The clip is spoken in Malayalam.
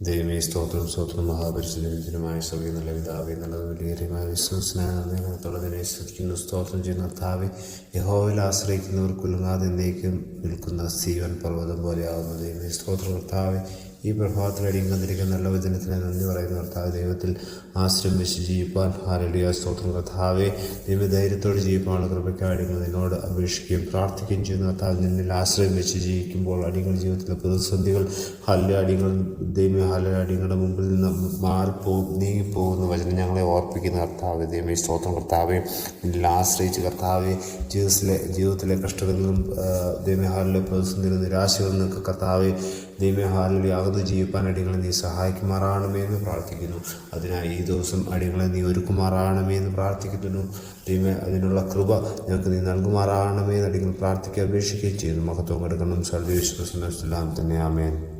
ദൈവമേ സ്തോത്രം സ്തോത്രം മഹാപരിശുദ്ധമായ സഭയിൽ നല്ല പിതാവേ നല്ലത് വലിയമായ വിശ്വസ്നാഥത്തോടെ സ്തുതിക്കുന്നു സ്തോത്രം ചെയ്യുന്ന കർത്താവെ യഹോവിൽ ആശ്രയിക്കുന്നവർ കുലുങ്ങാതെ എന്നേക്കും നിൽക്കുന്ന സീവൻ പർവതം പോലെയാവുന്ന ദൈവമേ സ്തോത്രം ഈ പ്രഭാതത്തിലടിയും വന്നിരിക്കുന്ന നല്ല വചനത്തിന് നന്ദി പറയുന്ന കർത്താവ് ദൈവത്തിൽ ആശ്രയം വെച്ച് ജീവിപ്പാൻ. ഹാരലിയ സ്തോത്രം കർത്താവെ ദൈവധൈര്യത്തോട് ജീവിപ്പാനുള്ള കൃപയ്ക്ക് അടികൾ നിന്നോട് അപേക്ഷിക്കുകയും പ്രാർത്ഥിക്കുകയും ചെയ്യുന്ന കർത്താവ് നിന്നിൽ ആശ്രയം വെച്ച് ജീവിക്കുമ്പോൾ അടിയങ്ങൾ ജീവിതത്തിലെ പ്രതിസന്ധികൾ ഹല്ല അടികൾ ദൈവ ഹല്ല അടികളുടെ മുമ്പിൽ നിന്ന് മാറിപ്പോ നീങ്ങിപ്പോകുന്ന വചനം ഞങ്ങളെ ഓർപ്പിക്കുന്ന കർത്താവ് ദൈവമേ സ്തോത്രം കർത്താവെ നിന്നിൽ ആശ്രയിച്ച് കർത്താവെ ജീവിതത്തിലെ ജീവിതത്തിലെ കഷ്ടതകളും ദൈവഹാലിലെ പ്രതിസന്ധികളും നിരാശകളിൽ നിന്നൊക്കെ കർത്താവെ ദൈവഹാലിൽ യാതൊരു ജീവിപ്പാൻ അടികളെ നീ സഹായിക്കുമാറാണമേ എന്ന് പ്രാർത്ഥിക്കുന്നു. അതിനായി ഈ ദിവസം അടികളെ നീ ഒരുക്കുമാറാണമേ എന്ന് പ്രാർത്ഥിക്കുന്നു. ദൈവം അതിനുള്ള കൃപ ഞങ്ങൾക്ക് നീ നൽകുമാറാണമേ എന്ന് അടികൾ പ്രാർത്ഥിക്കുക അപേക്ഷിക്കുകയും ചെയ്യുന്നു. മഹത്വം എടുക്കണം സർവീസ് തന്നെ ആമേൻ.